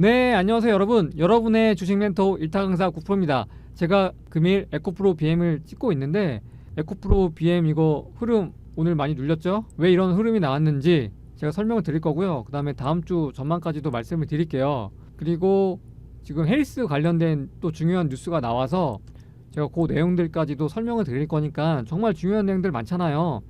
네, 안녕하세요 여러분. 여러분의 주식 멘토 일타 강사 국프로입니다. 제가 금일 에코프로 BM을 찍고 있는데 에코프로 BM 이거 흐름 오늘 많이 눌렸죠? 왜 이런 흐름이 나왔는지 제가 설명을 드릴 거고요. 그다음에 다음 주 전망까지도 말씀을 드릴게요. 그리고 지금 헬스 관련된 또 중요한 뉴스가 나와서 제가 그 내용들까지도 설명을 드릴 거니까 정말 중요한 내용들 많잖아요.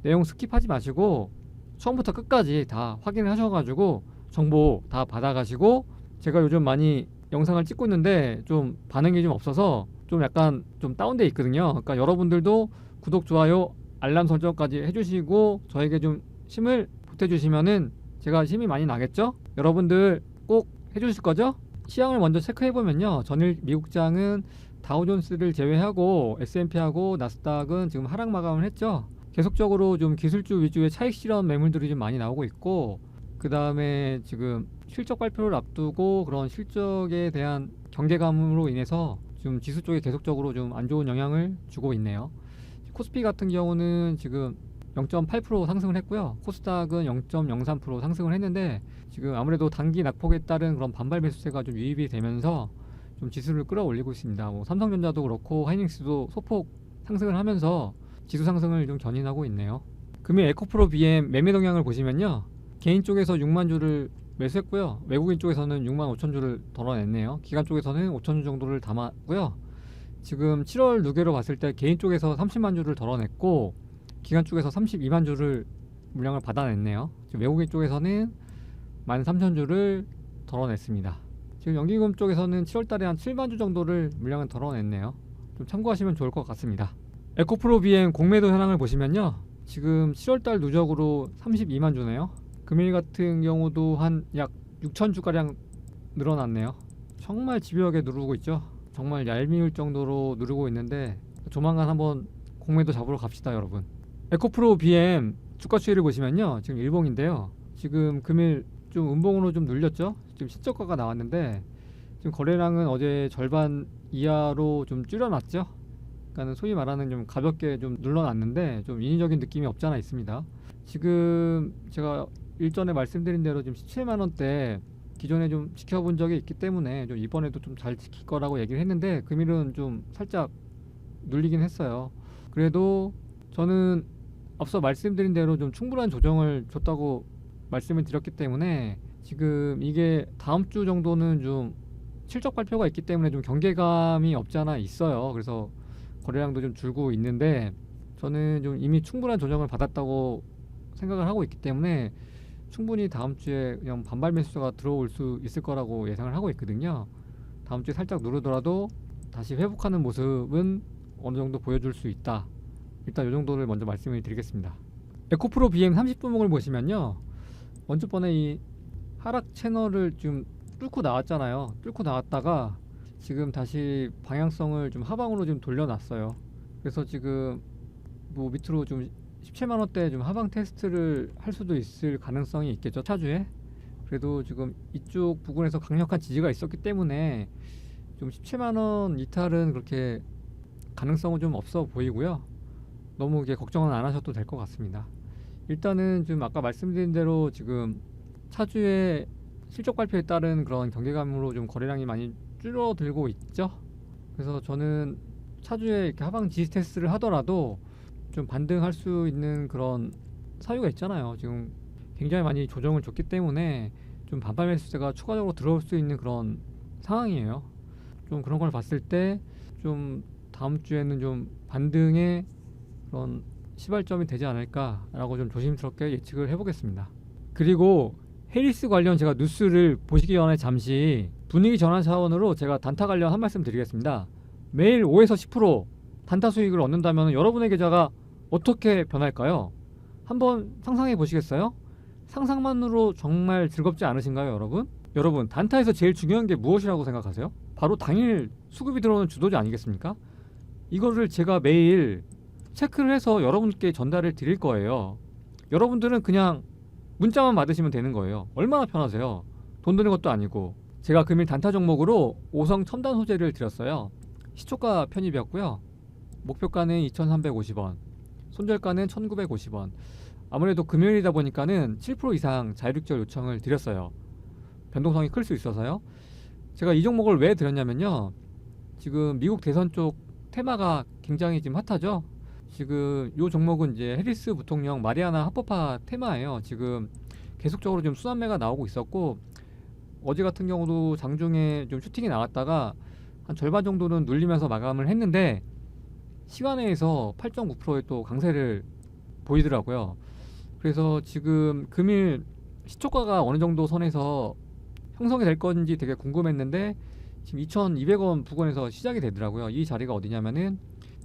내용 스킵하지 마시고 처음부터 끝까지 다 확인을 하셔가지고 정보 다 받아가시고 제가 요즘 많이 영상을 찍고 있는데 좀 반응이 좀 없어서 좀 약간 좀 다운돼 있거든요. 그러니까 여러분들도 구독, 좋아요, 알람 설정까지 해주시고 저에게 좀 힘을 보태주시면은 제가 힘이 많이 나겠죠? 여러분들 꼭 해주실 거죠? 시황을 먼저 체크해 보면요. 전일 미국장은 다우존스를 제외하고 S&P하고 나스닥은 지금 하락 마감을 했죠. 계속적으로 좀 기술주 위주의 차익 실현 매물들이 좀 많이 나오고 있고 그 다음에 지금 실적 발표를 앞두고 그런 실적에 대한 경계감으로 인해서 좀 지수 쪽에 계속적으로 좀 안 좋은 영향을 주고 있네요. 코스피 같은 경우는 지금 0.8% 상승을 했고요. 코스닥은 0.03% 상승을 했는데 지금 아무래도 단기 낙폭에 따른 그런 반발 매수세가 좀 유입이 되면서 좀 지수를 끌어올리고 있습니다. 뭐 삼성전자도 그렇고 하이닉스도 소폭 상승을 하면서 지수 상승을 좀 견인하고 있네요. 금일 에코프로 BM 매매 동향을 보시면요. 개인 쪽에서 6만 주를 매수했고요. 외국인 쪽에서는 6만 5천 주를 덜어냈네요. 기관 쪽에서는 5천 주 정도를 담았고요. 지금 7월 누계로 봤을 때 개인 쪽에서 30만 주를 덜어냈고 기관 쪽에서 32만 주를 물량을 받아냈네요. 지금 외국인 쪽에서는 13,000 주를 덜어냈습니다. 지금 연기금 쪽에서는 7월달에 한 7만 주 정도를 물량을 덜어냈네요. 좀 참고하시면 좋을 것 같습니다. 에코프로 BM 공매도 현황을 보시면요. 지금 7월달 누적으로 32만 주네요. 금일 같은 경우도 한 약 6천 주가량 늘어났네요. 정말 집요하게 누르고 있죠. 정말 얄미울 정도로 누르고 있는데 조만간 한번 공매도 잡으러 갑시다, 여러분. 에코프로 BM 주가 추이를 보시면요. 지금 일봉인데요. 지금 금일 좀 음봉으로 좀 눌렸죠. 지금 실적가가 나왔는데 지금 거래량은 어제 절반 이하로 좀 줄여놨죠. 그러니까 소위 말하는 좀 가볍게 좀 눌러놨는데 좀 인위적인 느낌이 없지 않아 있습니다. 지금 제가 일전에 말씀드린 대로 지금 17만 원대 기존에 좀 지켜본 적이 있기 때문에 좀 이번에도 좀 잘 지킬 거라고 얘기를 했는데 금일은 좀 살짝 눌리긴 했어요. 그래도 저는 앞서 말씀드린 대로 좀 충분한 조정을 줬다고 말씀을 드렸기 때문에 지금 이게 다음 주 정도는 좀 실적 발표가 있기 때문에 좀 경계감이 없지 않아 있어요. 그래서 거래량도 좀 줄고 있는데 저는 좀 이미 충분한 조정을 받았다고 생각을 하고 있기 때문에 충분히 다음 주에 그냥 반발 매수가 들어올 수 있을 거라고 예상을 하고 있거든요. 다음 주에 살짝 누르더라도 다시 회복하는 모습은 어느 정도 보여줄 수 있다. 일단 이 정도를 먼저 말씀을 드리겠습니다. 에코프로 BM 30분목을 보시면요. 먼저 번에 이 하락 채널을 좀 뚫고 나왔잖아요. 뚫고 나왔다가 지금 다시 방향성을 좀 하방으로 좀 돌려놨어요. 그래서 지금 뭐 밑으로 좀 17만 원대 좀 하방 테스트를 할 수도 있을 가능성이 있겠죠 차주에. 그래도 지금 이쪽 부분에서 강력한 지지가 있었기 때문에 좀 17만 원 이탈은 그렇게 가능성은 좀 없어 보이고요. 너무 이게 걱정은 안 하셔도 될 것 같습니다. 일단은 좀 아까 말씀드린 대로 지금 차주의 실적 발표에 따른 그런 경계감으로 좀 거래량이 많이 줄어들고 있죠. 그래서 저는 차주의 이렇게 하방 지지 테스트를 하더라도 좀 반등할 수 있는 그런 사유가 있잖아요. 지금 굉장히 많이 조정을 줬기 때문에 좀 반발 매수세가 추가적으로 들어올 수 있는 그런 상황이에요. 좀 그런 걸 봤을 때 좀 다음 주에는 좀 반등의 그런 시발점이 되지 않을까라고 좀 조심스럽게 예측을 해보겠습니다. 그리고 해리스 관련 제가 뉴스를 보시기 전에 잠시 분위기 전환 차원으로 제가 단타 관련 한 말씀 드리겠습니다. 매일 5에서 10% 단타 수익을 얻는다면 여러분의 계좌가 어떻게 변할까요? 한번 상상해 보시겠어요? 상상만으로 정말 즐겁지 않으신가요, 여러분? 여러분, 단타에서 제일 중요한 게 무엇이라고 생각하세요? 바로 당일 수급이 들어오는 주도주 아니겠습니까? 이거를 제가 매일 체크를 해서 여러분께 전달을 드릴 거예요. 여러분들은 그냥 문자만 받으시면 되는 거예요. 얼마나 편하세요? 돈 드는 것도 아니고. 제가 금일 단타 종목으로 5성 첨단 소재를 드렸어요. 시초가 편입이었고요. 목표가는 2,350원, 손절가는 1,950원. 아무래도 금요일이다 보니까는 7% 이상 자율익절 요청을 드렸어요. 변동성이 클 수 있어서요. 제가 이 종목을 왜 들었냐면요. 지금 미국 대선 쪽 테마가 굉장히 지금 핫하죠. 지금 이 종목은 이제 해리스 부통령 마리아나 합법화 테마예요. 지금 계속적으로 좀 순환매가 나오고 있었고 어제 같은 경우도 장중에 좀 슈팅이 나왔다가 한 절반 정도는 눌리면서 마감을 했는데 시간에서 8.9%의 또 강세를 보이더라고요. 그래서 지금 금일 시초가가 어느 정도 선에서 형성이 될 건지 되게 궁금했는데 지금 2,200원 부근에서 시작이 되더라고요. 이 자리가 어디냐면은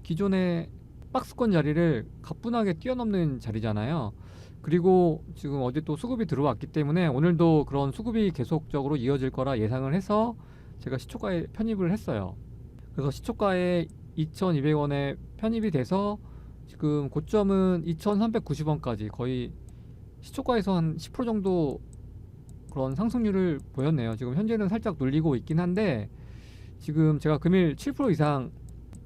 기존의 박스권 자리를 가뿐하게 뛰어넘는 자리잖아요. 그리고 지금 어제 또 수급이 들어왔기 때문에 오늘도 그런 수급이 계속적으로 이어질 거라 예상을 해서 제가 시초가에 편입을 했어요. 그래서 시초가에 2,200원에 편입이 돼서 지금 고점은 2,390원까지 거의 시초가에서 한 10% 정도 그런 상승률을 보였네요. 지금 현재는 살짝 눌리고 있긴 한데 지금 제가 금일 7% 이상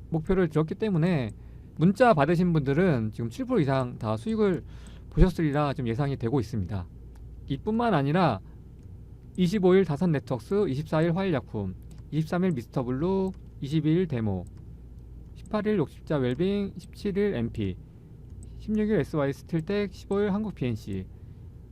목표를 들었기 때문에 문자 받으신 분들은 지금 7% 이상 다 수익을 보셨으리라 지금 예상이 되고 있습니다. 이뿐만 아니라 25일 다산 네트워크스, 24일 화일약품, 23일 미스터블루, 22일 데모, 18일 욕십자 웰빙, 17일 MP, 16일 SY 스틸텍, 15일 한국 BNC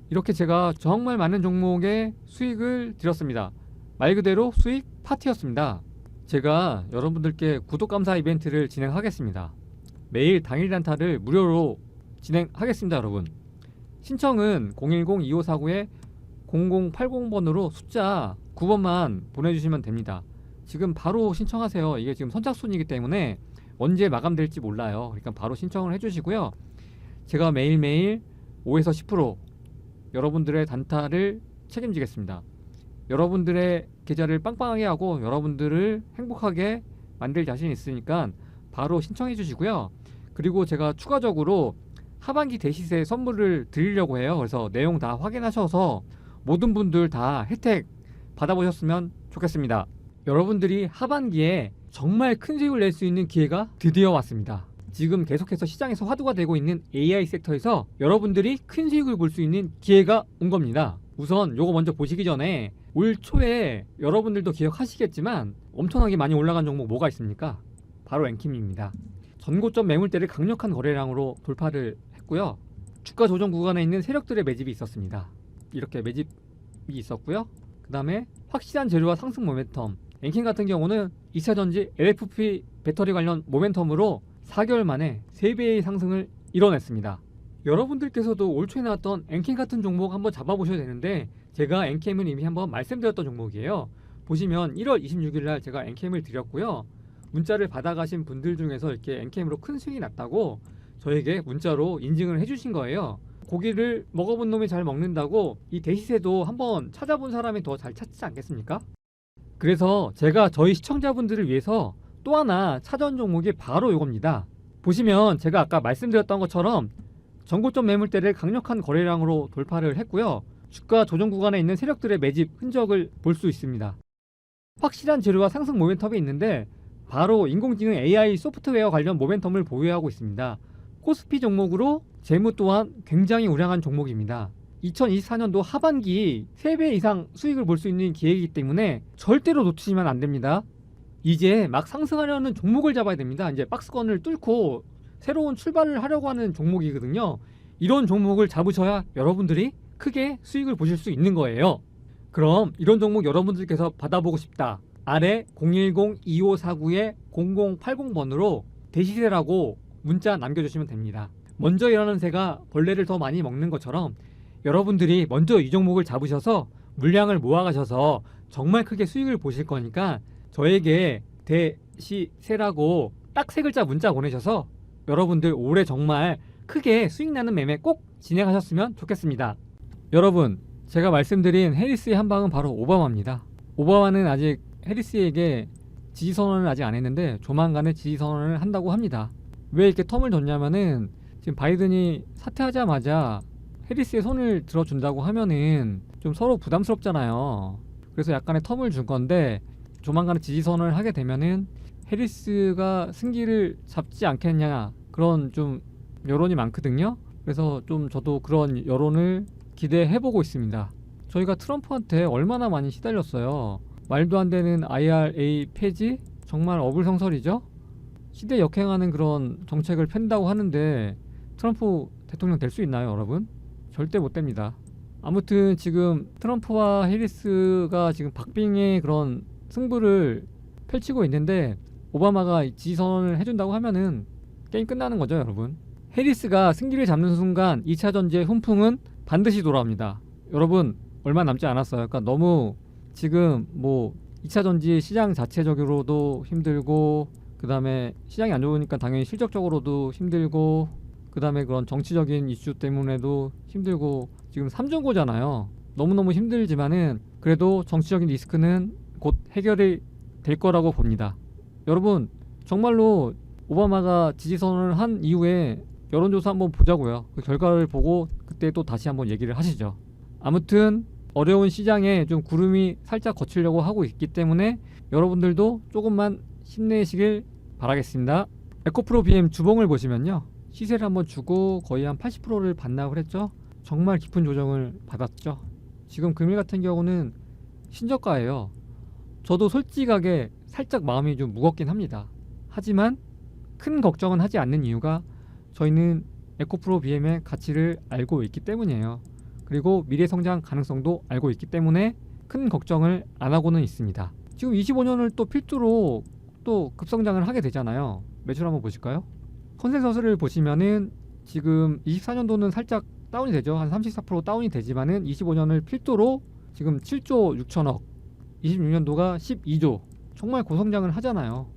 이렇게 제가 정말 많은 종목에 수익을 드렸습니다. 말 그대로 수익 파티였습니다. 제가 여러분들께 구독 감사 이벤트를 진행하겠습니다. 매일 당일 단타를 무료로 진행하겠습니다, 여러분. 신청은 010-2549에 0080번으로 숫자 9번만 보내주시면 됩니다. 지금 바로 신청하세요. 이게 지금 선착순이기 때문에 언제 마감될지 몰라요. 그러니까 바로 신청을 해주시고요. 제가 매일매일 5에서 10% 여러분들의 단타를 책임지겠습니다. 여러분들의 계좌를 빵빵하게 하고 여러분들을 행복하게 만들 자신 있으니까 바로 신청해 주시고요. 그리고 제가 추가적으로 하반기 대시세 선물을 드리려고 해요. 그래서 내용 다 확인하셔서 모든 분들 다 혜택 받아보셨으면 좋겠습니다. 여러분들이 하반기에 정말 큰 수익을 낼 수 있는 기회가 드디어 왔습니다. 지금 계속해서 시장에서 화두가 되고 있는 AI 섹터에서 여러분들이 큰 수익을 볼 수 있는 기회가 온 겁니다. 우선 요거 먼저 보시기 전에 올 초에 여러분들도 기억하시겠지만 엄청나게 많이 올라간 종목 뭐가 있습니까? 바로 엔킴입니다. 전고점 매물대를 강력한 거래량으로 돌파를 했고요. 주가 조정 구간에 있는 세력들의 매집이 있었습니다. 이렇게 매집이 있었고요. 그 다음에 확실한 재료와 상승 모멘텀. 엔킨 같은 경우는 2차 전지 LFP 배터리 관련 모멘텀으로 4개월 만에 3배의 상승을 이뤄냈습니다. 여러분들께서도 올 초에 나왔던 엔캠 같은 종목 한번 잡아보셔야 되는데 제가 엔캠은 이미 한번 말씀드렸던 종목이에요. 보시면 1월 26일 날 제가 엔캠을 드렸고요. 문자를 받아가신 분들 중에서 이렇게 엔캠으로 큰 수익이 났다고 저에게 문자로 인증을 해주신 거예요. 고기를 먹어본 놈이 잘 먹는다고 이 대시세도 한번 찾아본 사람이 더 잘 찾지 않겠습니까? 그래서 제가 저희 시청자분들을 위해서 또 하나 찾아온 종목이 바로 이겁니다. 보시면 제가 아까 말씀드렸던 것처럼 전고점 매물대를 강력한 거래량으로 돌파를 했고요. 주가 조정 구간에 있는 세력들의 매집 흔적을 볼 수 있습니다. 확실한 재료와 상승 모멘텀이 있는데 바로 인공지능 AI 소프트웨어 관련 모멘텀을 보유하고 있습니다. 코스피 종목으로 재무 또한 굉장히 우량한 종목입니다. 2024년도 하반기 3배 이상 수익을 볼 수 있는 기회이기 때문에 절대로 놓치시면 안 됩니다. 이제 막 상승하려는 종목을 잡아야 됩니다. 이제 박스권을 뚫고 새로운 출발을 하려고 하는 종목이거든요. 이런 종목을 잡으셔야 여러분들이 크게 수익을 보실 수 있는 거예요. 그럼 이런 종목 여러분들께서 받아보고 싶다. 아래 010-2549에 0080번으로 대시세라고 문자 남겨주시면 됩니다. 먼저 일하는 새가 벌레를 더 많이 먹는 것처럼 여러분들이 먼저 이 종목을 잡으셔서 물량을 모아가셔서 정말 크게 수익을 보실 거니까 저에게 대시세라고 딱 세 글자 문자 보내셔서 여러분들 올해 정말 크게 수익 나는 매매 꼭 진행하셨으면 좋겠습니다. 여러분, 제가 말씀드린 해리스의 한 방은 바로 오바마입니다. 오바마는 아직 해리스에게 지지 선언을 아직 안 했는데 조만간에 지지 선언을 한다고 합니다. 왜 이렇게 텀을 뒀냐면은 지금 바이든이 사퇴하자마자 해리스의 손을 들어준다고 하면은 좀 서로 부담스럽잖아요. 그래서 약간의 텀을 준 건데 조만간에 지지 선언을 하게 되면은 해리스가 승기를 잡지 않겠냐 그런 좀 여론이 많거든요. 그래서 좀 저도 그런 여론을 기대해 보고 있습니다. 저희가 트럼프한테 얼마나 많이 시달렸어요. 말도 안 되는 IRA 폐지 정말 어불성설이죠. 시대 역행하는 그런 정책을 편다고 하는데 트럼프 대통령 될 수 있나요, 여러분? 절대 못 됩니다. 아무튼 지금 트럼프와 해리스가 지금 박빙의 그런 승부를 펼치고 있는데 오바마가 지선을 해준다고 하면은 게임 끝나는 거죠, 여러분. 해리스가 승기를 잡는 순간 2차 전지의 훈풍은 반드시 돌아옵니다. 여러분 얼마 남지 않았어요. 그러니까 너무 지금 뭐 2차 전지 시장 자체적으로도 힘들고 그 다음에 시장이 안 좋으니까 당연히 실적적으로도 힘들고 그다음에 그런 정치적인 이슈 때문에도 힘들고 지금 삼중고잖아요. 너무너무 힘들지만은 그래도 정치적인 리스크는 곧 해결이 될 거라고 봅니다. 여러분 정말로 오바마가 지지선을 한 이후에 여론조사 한번 보자고요. 그 결과를 보고 그때 또 다시 한번 얘기를 하시죠. 아무튼 어려운 시장에 좀 구름이 살짝 거치려고 하고 있기 때문에 여러분들도 조금만 힘내시길 바라겠습니다. 에코프로 BM 주봉을 보시면요. 시세를 한번 주고 거의 한 80%를 반납을 했죠. 정말 깊은 조정을 받았죠. 지금 금일 같은 경우는 신저가예요. 저도 솔직하게 살짝 마음이 좀 무겁긴 합니다. 하지만 큰 걱정은 하지 않는 이유가 저희는 에코프로 BM의 가치를 알고 있기 때문이에요. 그리고 미래 성장 가능성도 알고 있기 때문에 큰 걱정을 안 하고는 있습니다. 지금 25년을 또 필두로 또 급성장을 하게 되잖아요. 매출 한번 보실까요? 컨센서스를 보시면은 지금 24년도는 살짝 다운이 되죠. 한 34% 다운이 되지만은 25년을 필두로 지금 7조 6천억, 26년도가 12조. 정말 고성장을 하잖아요.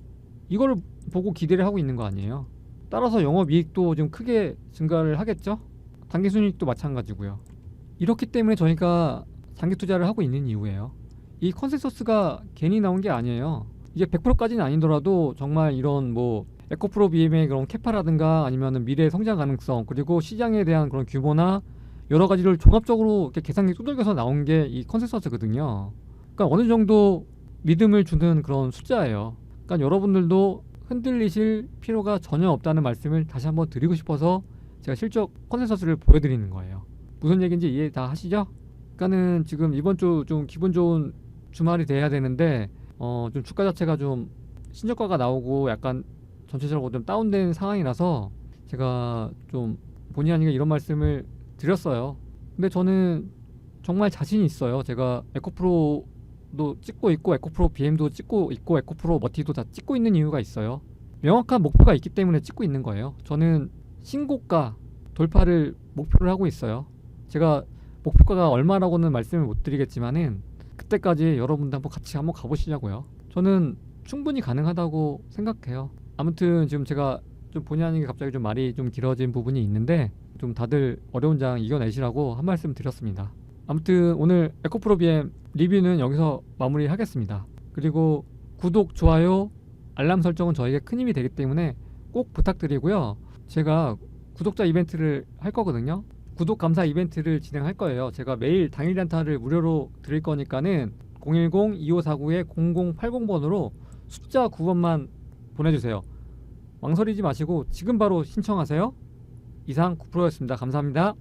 이걸 보고 기대를 하고 있는 거 아니에요. 따라서 영업이익도 좀 크게 증가를 하겠죠. 단기순이익도 마찬가지고요. 이렇기 때문에 저희가 장기 투자를 하고 있는 이유예요. 이 컨센서스가 괜히 나온 게 아니에요. 이게 100%까지는 아니더라도 정말 이런 뭐 에코프로 BM의 그런 캐파라든가 아니면은 미래 성장 가능성 그리고 시장에 대한 그런 규모나 여러 가지를 종합적으로 이렇게 계산기 두들겨서 나온 게 이 컨센서스거든요. 그러니까 어느 정도 믿음을 주는 그런 숫자예요. 그러니까 여러분들도 흔들리실 필요가 전혀 없다는 말씀을 다시 한번 드리고 싶어서 제가 실적 컨센서스를 보여드리는 거예요. 무슨 얘기인지 이해 다 하시죠? 그러니까는 지금 이번 주 좀 기분 좋은 주말이 돼야 되는데 어 좀 주가 자체가 좀 신저가가 나오고 약간 전체적으로 좀 다운된 상황이라서 제가 좀 본의 아니게 이런 말씀을 드렸어요. 근데 저는 정말 자신이 있어요. 제가 에코프로도 찍고 있고 에코프로 BM도 찍고 있고 에코프로 머티도 다 찍고 있는 이유가 있어요. 명확한 목표가 있기 때문에 찍고 있는 거예요. 저는 신고가 돌파를 목표를 하고 있어요. 제가 목표가가 얼마라고는 말씀을 못 드리겠지만은 그때까지 여러분들 한번 같이 한번 가보시자고요. 저는 충분히 가능하다고 생각해요. 아무튼 지금 제가 좀 본의 아니게 갑자기 좀 말이 좀 길어진 부분이 있는데 좀 다들 어려운 장 이겨내시라고 한 말씀 드렸습니다. 아무튼 오늘 에코프로 BM 리뷰는 여기서 마무리하겠습니다. 그리고 구독, 좋아요, 알람 설정은 저에게 큰 힘이 되기 때문에 꼭 부탁드리고요. 제가 구독자 이벤트를 할 거거든요. 구독 감사 이벤트를 진행할 거예요. 제가 매일 당일 단타를 무료로 드릴 거니까는 010-2549-0080번으로 숫자 9번만 보내주세요. 망설이지 마시고 지금 바로 신청하세요. 이상 9%였습니다. 감사합니다.